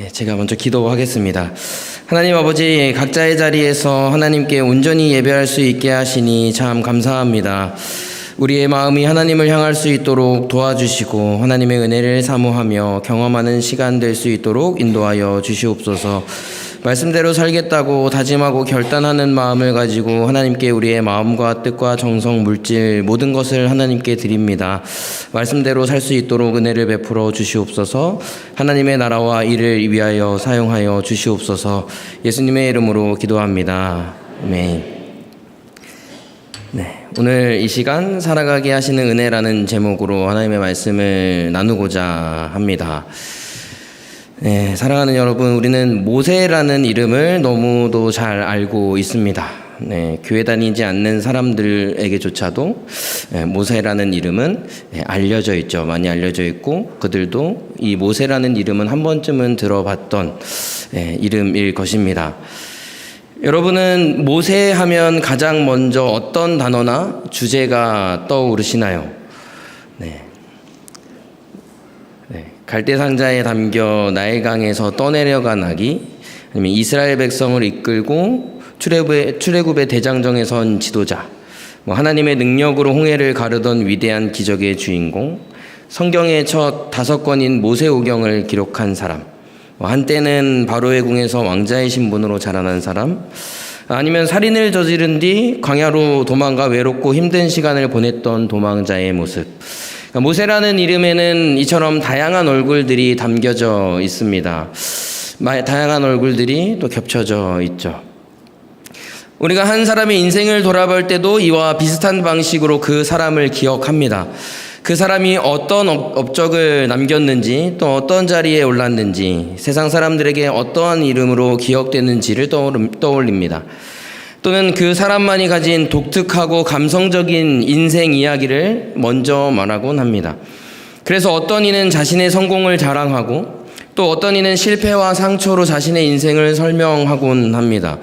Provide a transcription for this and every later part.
네, 제가 먼저 기도하겠습니다. 하나님 아버지, 각자의 자리에서 하나님께 온전히 예배할 수 있게 하시니 참 감사합니다. 우리의 마음이 하나님을 향할 수 있도록 도와주시고 하나님의 은혜를 사모하며 경험하는 시간 될 수 있도록 인도하여 주시옵소서. 말씀대로 살겠다고 다짐하고 결단하는 마음을 가지고 하나님께 우리의 마음과 뜻과 정성, 물질 모든 것을 하나님께 드립니다. 말씀대로 살 수 있도록 은혜를 베풀어 주시옵소서. 하나님의 나라와 일을 위하여 사용하여 주시옵소서. 예수님의 이름으로 기도합니다. 아멘. 네, 오늘 이 시간 살아가게 하시는 은혜라는 제목으로 하나님의 말씀을 나누고자 합니다. 네, 사랑하는 여러분, 우리는 모세라는 이름을 너무도 잘 알고 있습니다. 네, 교회 다니지 않는 사람들에게조차도 네, 모세라는 이름은 네, 알려져 있죠. 많이 알려져 있고 그들도 이 모세라는 이름은 한 번쯤은 들어봤던 네, 이름일 것입니다. 여러분은 모세 하면 가장 먼저 어떤 단어나 주제가 떠오르시나요? 네. 네. 갈대 상자에 담겨 나일강에서 떠내려간 아기, 아니면 이스라엘 백성을 이끌고 출애굽의 출애굽의 대장정에 선 지도자, 뭐 하나님의 능력으로 홍해를 가르던 위대한 기적의 주인공, 성경의 첫 다섯 권인 모세오경을 기록한 사람, 뭐 한때는 바로의 궁에서 왕자의 신분으로 자라난 사람, 아니면 살인을 저지른 뒤 광야로 도망가 외롭고 힘든 시간을 보냈던 도망자의 모습. 그러니까 모세라는 이름에는 이처럼 다양한 얼굴들이 담겨져 있습니다. 마- 다양한 얼굴들이 또 겹쳐져 있죠. 우리가 한 사람의 인생을 돌아볼 때도 이와 비슷한 방식으로 그 사람을 기억합니다. 그 사람이 어떤 업- 업적을 남겼는지 또 어떤 자리에 올랐는지 세상 사람들에게 어떠한 이름으로 기억되는지를 떠올립니다. 또는 그 사람만이 가진 독특하고 감성적인 인생 이야기를 먼저 말하곤 합니다. 그래서 어떤 이는 자신의 성공을 자랑하고 또 어떤 이는 실패와 상처로 자신의 인생을 설명하곤 합니다.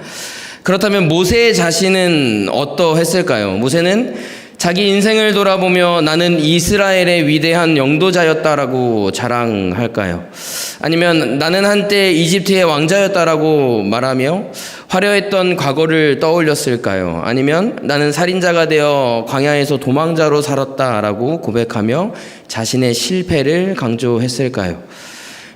그렇다면 모세 자신은 어떠했을까요? 모세는 자기 인생을 돌아보며 나는 이스라엘의 위대한 영도자였다라고 자랑할까요? 아니면 나는 한때 이집트의 왕자였다라고 말하며 화려했던 과거를 떠올렸을까요? 아니면 나는 살인자가 되어 광야에서 도망자로 살았다라고 고백하며 자신의 실패를 강조했을까요?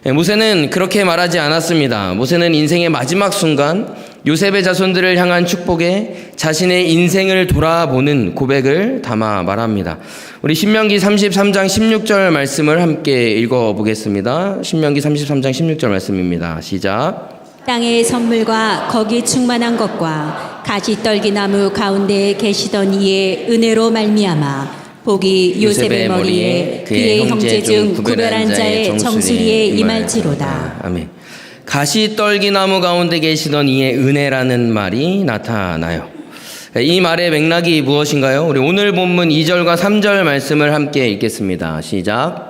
예, 모세는 그렇게 말하지 않았습니다. 모세는 인생의 마지막 순간 요셉의 자손들을 향한 축복에 자신의 인생을 돌아보는 고백을 담아 말합니다. 우리 신명기 33장 16절 말씀을 함께 읽어 보겠습니다. 신명기 33장 16절 말씀입니다. 시작. 땅의 선물과 거기 충만한 것과 가시떨기 나무 가운데 계시던 이의 은혜로 말미암아 복이 요셉의 머리에 그의 형제 중 구별한 자의 정수리에 임할지로다. 아멘. 가시 떨기 나무 가운데 계시던 이의 은혜라는 말이 나타나요. 이 말의 맥락이 무엇인가요? 우리 오늘 본문 2절과 3절 말씀을 함께 읽겠습니다. 시작.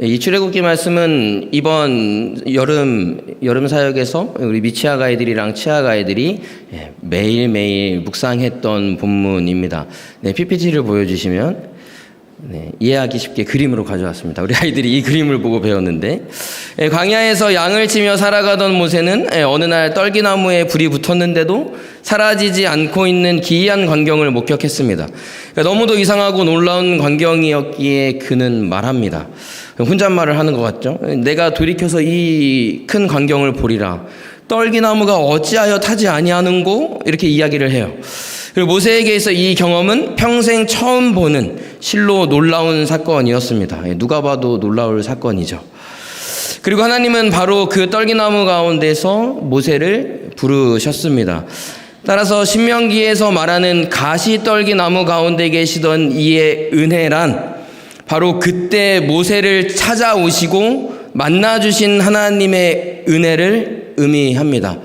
이 출애굽기 말씀은 이번 여름 여름 사역에서 우리 미치아 가 이들이랑 치아 가 이들이 예, 매일매일 묵상했던 본문입니다. 네, PPT를 보여 주시면 네, 이해하기 쉽게 그림으로 가져왔습니다. 우리 아이들이 이 그림을 보고 배웠는데 예, 광야에서 양을 치며 살아가던 모세는 예, 어느 날 떨기나무에 불이 붙었는데도 사라지지 않고 있는 기이한 광경을 목격했습니다. 그러니까 너무도 이상하고 놀라운 광경이었기에 그는 말합니다. 혼잣말을 하는 것 같죠? 내가 돌이켜서 이 큰 광경을 보리라. 떨기나무가 어찌하여 타지 아니하는고 이렇게 이야기를 해요. 그리고 모세에게 있어 이 경험은 평생 처음 보는 실로 놀라운 사건이었습니다. 예, 누가 봐도 놀라울 사건이죠. 그리고 하나님은 바로 그 떨기나무 가운데서 모세를 부르셨습니다. 따라서 신명기에서 말하는 가시 떨기나무 가운데 계시던 이의 은혜란 바로 그때 모세를 찾아오시고 만나주신 하나님의 은혜를 의미합니다.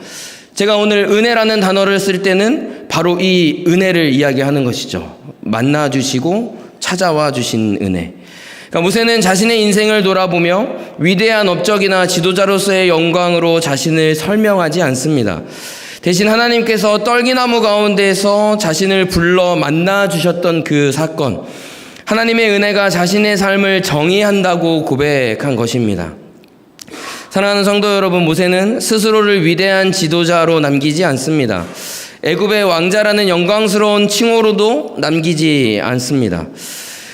제가 오늘 은혜라는 단어를 쓸 때는 바로 이 은혜를 이야기하는 것이죠. 만나 주시고 찾아와 주신 은혜. 그러니까 모세는 자신의 인생을 돌아보며 위대한 업적이나 지도자로서의 영광으로 자신을 설명하지 않습니다. 대신 하나님께서 떨기나무 가운데서 자신을 불러 만나 주셨던 그 사건, 하나님의 은혜가 자신의 삶을 정의한다고 고백한 것입니다. 사랑하는 성도 여러분, 모세는 스스로를 위대한 지도자로 남기지 않습니다. 애굽의 왕자라는 영광스러운 칭호로도 남기지 않습니다.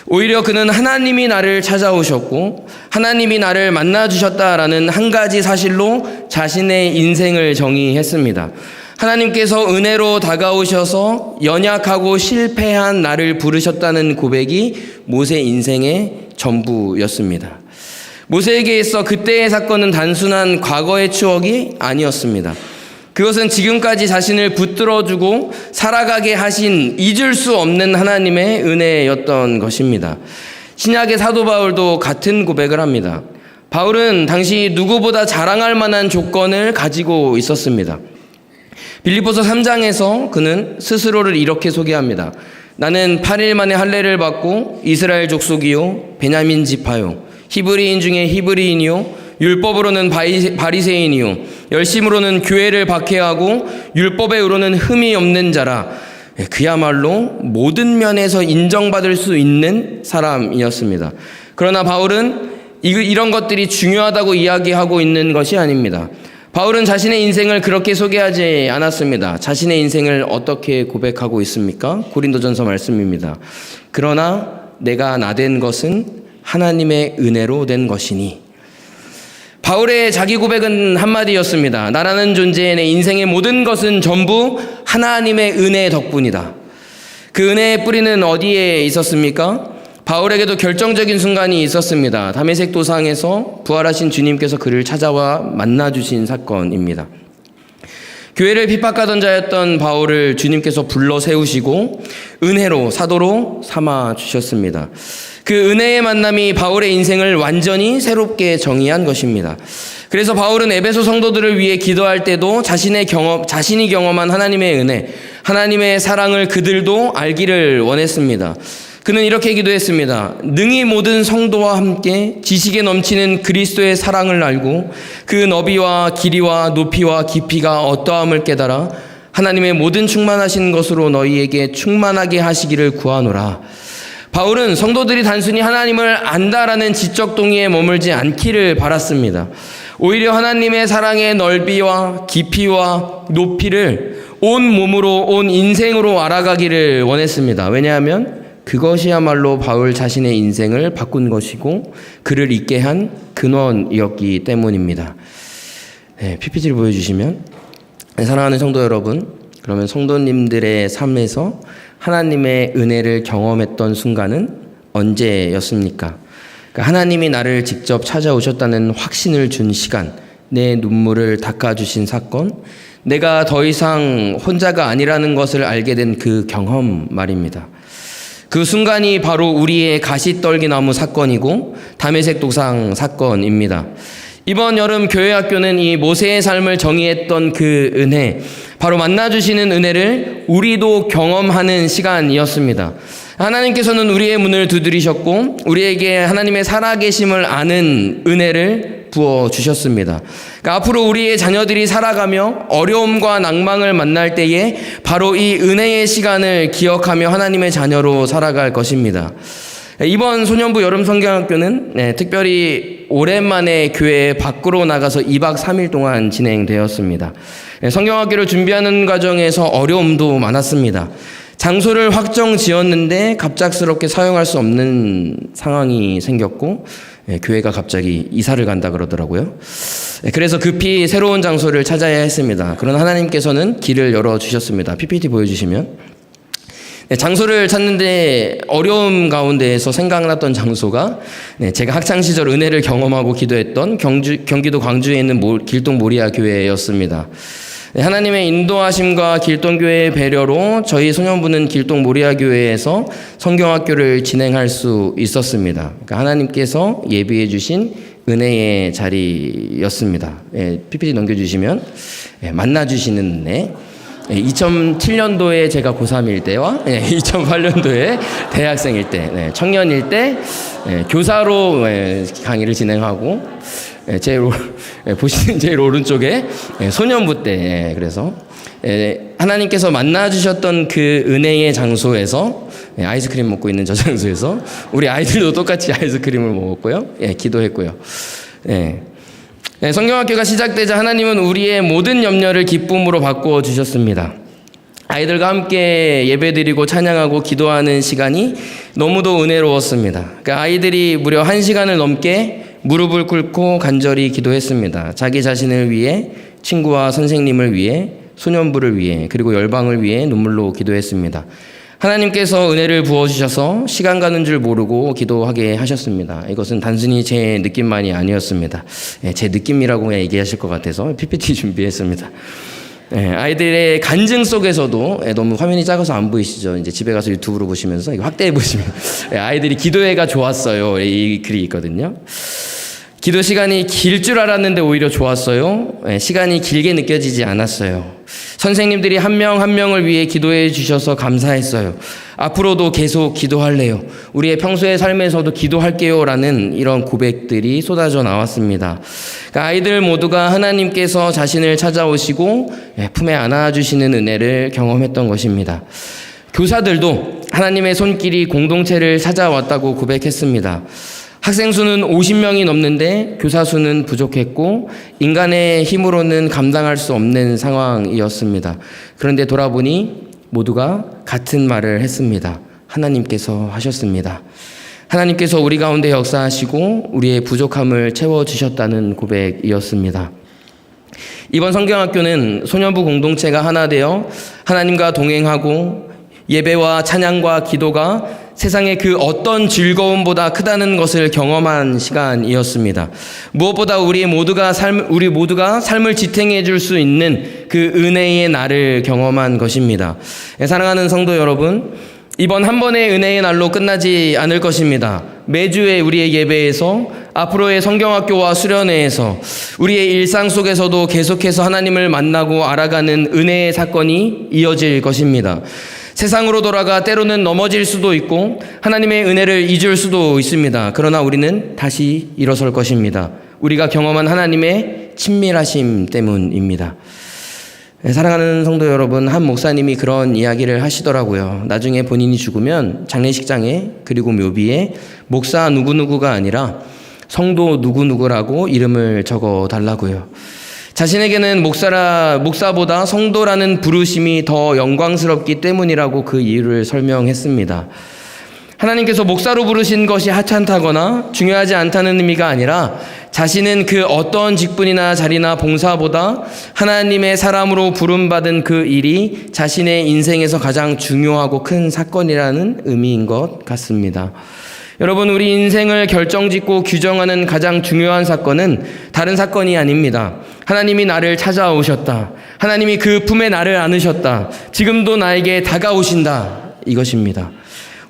오히려 그는 하나님이 나를 찾아오셨고 하나님이 나를 만나 주셨다라는 한 가지 사실로 자신의 인생을 정의했습니다. 하나님께서 은혜로 다가오셔서 연약하고 실패한 나를 부르셨다는 고백이 모세 인생의 전부였습니다. 모세에게 있어 그때의 사건은 단순한 과거의 추억이 아니었습니다. 그것은 지금까지 자신을 붙들어주고 살아가게 하신 잊을 수 없는 하나님의 은혜였던 것입니다. 신약의 사도 바울도 같은 고백을 합니다. 바울은 당시 누구보다 자랑할 만한 조건을 가지고 있었습니다. 빌리포서 3장에서 그는 스스로를 이렇게 소개합니다. 나는 8일 만에 할례를 받고 이스라엘 족속이요 베냐민 지파요 히브리인 중에 히브리인이요 율법으로는 바리새인이요 열심으로는 교회를 박해하고 율법에 의로는 흠이 없는 자라 예, 그야말로 모든 면에서 인정받을 수 있는 사람이었습니다. 그러나 바울은 이- 이런 것들이 중요하다고 이야기하고 있는 것이 아닙니다. 바울은 자신의 인생을 그렇게 소개하지 않았습니다. 자신의 인생을 어떻게 고백하고 있습니까? 고린도전서 말씀입니다. 그러나 내가 나 된 것은 하나님의 은혜로 된 것이니 바울의 자기 고백은 한마디였습니다. 나라는 존재의 내 인생의 모든 것은 전부 하나님의 은혜 덕분이다. 그 은혜의 뿌리는 어디에 있었습니까? 바울에게도 결정적인 순간이 있었습니다. 담에색 도상에서 부활하신 주님께서 그를 찾아와 만나 주신 사건입니다. 교회를 핍박하던 자였던 바울을 주님께서 불러 세우시고 은혜로 사도로 삼아 주셨습니다. 그 은혜의 만남이 바울의 인생을 완전히 새롭게 정의한 것입니다. 그래서 바울은 에베소 성도들을 위해 기도할 때도 자신의 경험, 자신이 경험한 하나님의 은혜, 하나님의 사랑을 그들도 알기를 원했습니다. 그는 이렇게 기도했습니다. 능히 모든 성도와 함께 지식에 넘치는 그리스도의 사랑을 알고 그 너비와 길이와 높이와 깊이가 어떠함을 깨달아 하나님의 모든 충만하신 것으로 너희에게 충만하게 하시기를 구하노라. 바울은 성도들이 단순히 하나님을 안다라는 지적 동의에 머물지 않기를 바랐습니다. 오히려 하나님의 사랑의 넓이와 깊이와 높이를 온 몸으로 온 인생으로 알아가기를 원했습니다. 왜냐하면 그것이야말로 바울 자신의 인생을 바꾼 것이고 그를 있게 한 근원이었기 때문입니다. 네, PPT를 보여주시면 네, 사랑하는 성도 여러분, 그러면 성도님들의 삶에서 하나님의 은혜를 경험했던 순간은 언제였습니까? 그러니까 하나님이 나를 직접 찾아오셨다는 확신을 준 시간, 내 눈물을 닦아주신 사건, 내가 더 이상 혼자가 아니라는 것을 알게 된 그 경험 말입니다. 그 순간이 바로 우리의 가시떨기나무 사건이고 담에색 도상 사건입니다. 이번 여름 교회 학교는 이 모세의 삶을 정의했던 그 은혜, 바로 만나주시는 은혜를 우리도 경험하는 시간이었습니다. 하나님께서는 우리의 문을 두드리셨고, 우리에게 하나님의 살아계심을 아는 은혜를 부어 주셨습니다. 그러니까 앞으로 우리의 자녀들이 살아가며 어려움과 낭망을 만날 때에 바로 이 은혜의 시간을 기억하며 하나님의 자녀로 살아갈 것입니다. 이번 소년부 여름 성경학교는 네, 특별히 오랜만에 교회 밖으로 나가서 2박 3일 동안 진행되었습니다. 네, 성경학교를 준비하는 과정에서 어려움도 많았습니다. 장소를 확정 지었는데 갑작스럽게 사용할 수 없는 상황이 생겼고 예, 교회가 갑자기 이사를 간다 그러더라고요. 예, 그래서 급히 새로운 장소를 찾아야 했습니다. 그러나 하나님께서는 길을 열어 주셨습니다. PPT 보여주시면 네, 장소를 찾는데 어려움 가운데에서 생각났던 장소가 네, 제가 학창 시절 은혜를 경험하고 기도했던 경주, 경기도 광주에 있는 모, 길동 모리아 교회였습니다. 네, 하나님의 인도하심과 길동 교회의 배려로 저희 소년부는 길동 모리아 교회에서 성경학교를 진행할 수 있었습니다. 그러니까 하나님께서 예비해 주신 은혜의 자리였습니다. 예, PPT 넘겨주시면 예, 만나 주시는 은혜. 2007년도에 제가 고3일 때와 2008년도에 대학생일 때, 네, 청년일 때 예, 교사로 예, 강의를 진행하고 예, 제일 오- 예, 보시는 제일 오른쪽에 예, 소년부 때 예, 그래서 예, 하나님께서 만나 주셨던 그 은혜의 장소에서 예, 아이스크림 먹고 있는 저 장소에서 우리 아이들도 똑같이 아이스크림을 먹었고요. 예, 기도했고요. 예. 네, 성경학교가 시작되자 하나님은 우리의 모든 염려를 기쁨으로 바꾸어 주셨습니다. 아이들과 함께 예배드리고 찬양하고 기도하는 시간이 너무도 은혜로웠습니다. 그러니까 아이들이 무려 한 시간을 넘게 무릎을 꿇고 간절히 기도했습니다. 자기 자신을 위해, 친구와 선생님을 위해, 소년부를 위해, 그리고 열방을 위해 눈물로 기도했습니다. 하나님께서 은혜를 부어주셔서 시간 가는 줄 모르고 기도하게 하셨습니다. 이것은 단순히 제 느낌만이 아니었습니다. 예, 제 느낌이라고 얘기하실 것 같아서 PPT 준비했습니다. 예, 아이들의 간증 속에서도 예, 너무 화면이 작아서 안 보이시죠? 이제 집에 가서 유튜브로 보시면서 확대해 보시면 예, 아이들이 기도회가 좋았어요. 이 글이 있거든요. 기도 시간이 길 줄 알았는데 오히려 좋았어요. 예, 시간이 길게 느껴지지 않았어요. 선생님들이 한명한 명을 위해 기도해 주셔서 감사했어요. 앞으로도 계속 기도할래요. 우리의 평소의 삶에서도 기도할게요. 라는 이런 고백들이 쏟아져 나왔습니다. 그러니까 아이들 모두가 하나님께서 자신을 찾아오시고 예, 품에 안아주시는 은혜를 경험했던 것입니다. 교사들도 하나님의 손길이 공동체를 찾아왔다고 고백했습니다. 학생 수는 50명이 넘는데 교사 수는 부족했고 인간의 힘으로는 감당할 수 없는 상황이었습니다. 그런데 돌아보니 모두가 같은 말을 했습니다. 하나님께서 하셨습니다. 하나님께서 우리 가운데 역사하시고 우리의 부족함을 채워주셨다는 고백이었습니다. 이번 성경학교는 소년부 공동체가 하나 되어 하나님과 동행하고 예배와 찬양과 기도가 세상의 그 어떤 즐거움보다 크다는 것을 경험한 시간이었습니다. 무엇보다 우리 모두가 삶, 우리 모두가 삶을 지탱해 줄 수 있는 그 은혜의 날을 경험한 것입니다. 예, 사랑하는 성도 여러분, 이번 한 번의 은혜의 날로 끝나지 않을 것입니다. 매주의 우리의 예배에서 앞으로의 성경학교와 수련회에서 우리의 일상 속에서도 계속해서 하나님을 만나고 알아가는 은혜의 사건이 이어질 것입니다. 세상으로 돌아가 때로는 넘어질 수도 있고 하나님의 은혜를 잊을 수도 있습니다. 그러나 우리는 다시 일어설 것입니다. 우리가 경험한 하나님의 친밀하심 때문입니다. 네, 사랑하는 성도 여러분, 한 목사님이 그런 이야기를 하시더라고요. 나중에 본인이 죽으면 장례식장에 그리고 묘비에 목사 누구누구가 아니라 성도 누구누구라고 이름을 적어 달라고요. 자신에게는 목사라, 목사보다 성도라는 부르심이 더 영광스럽기 때문이라고 그 이유를 설명했습니다. 하나님께서 목사로 부르신 것이 하찮다거나 중요하지 않다는 의미가 아니라 자신은 그 어떤 직분이나 자리나 봉사보다 하나님의 사람으로 부름받은 그 일이 자신의 인생에서 가장 중요하고 큰 사건이라는 의미인 것 같습니다. 여러분, 우리 인생을 결정짓고 규정하는 가장 중요한 사건은 다른 사건이 아닙니다. 하나님이 나를 찾아오셨다. 하나님이 그 품에 나를 안으셨다. 지금도 나에게 다가오신다. 이것입니다.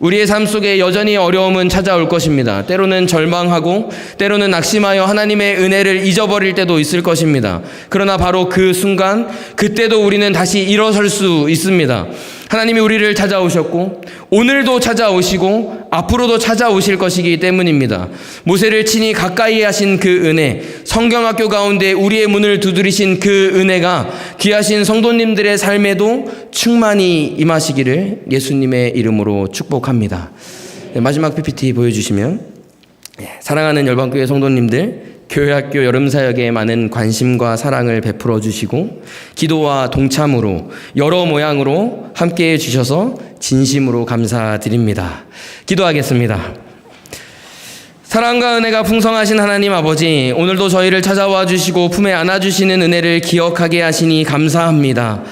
우리의 삶 속에 여전히 어려움은 찾아올 것입니다. 때로는 절망하고 때로는 낙심하여 하나님의 은혜를 잊어버릴 때도 있을 것입니다. 그러나 바로 그 순간 그때도 우리는 다시 일어설 수 있습니다. 하나님이 우리를 찾아오셨고 오늘도 찾아오시고 앞으로도 찾아오실 것이기 때문입니다. 모세를 친히 가까이 하신 그 은혜, 성경학교 가운데 우리의 문을 두드리신 그 은혜가 귀하신 성도님들의 삶에도 충만히 임하시기를 예수님의 이름으로 축복합니다. 네, 마지막 PPT 보여주시면 네, 사랑하는 열방교회 성도님들 교회학교 여름사역에 많은 관심과 사랑을 베풀어 주시고 기도와 동참으로 여러 모양으로 함께해 주셔서 진심으로 감사드립니다. 기도하겠습니다. 사랑과 은혜가 풍성하신 하나님 아버지, 오늘도 저희를 찾아와 주시고 품에 안아 주시는 은혜를 기억하게 하시니 감사합니다.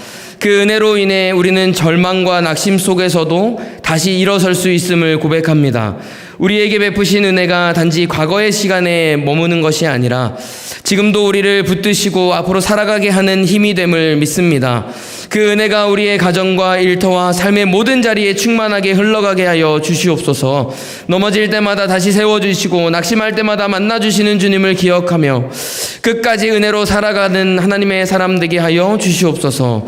그 은혜로 인해 우리는 절망과 낙심 속에서도 다시 일어설 수 있음을 고백합니다. 우리에게 베푸신 은혜가 단지 과거의 시간에 머무는 것이 아니라 지금도 우리를 붙드시고 앞으로 살아가게 하는 힘이 됨을 믿습니다. 그 은혜가 우리의 가정과 일터와 삶의 모든 자리에 충만하게 흘러가게 하여 주시옵소서. 넘어질 때마다 다시 세워주시고 낙심할 때마다 만나주시는 주님을 기억하며 끝까지 은혜로 살아가는 하나님의 사람 되게 하여 주시옵소서.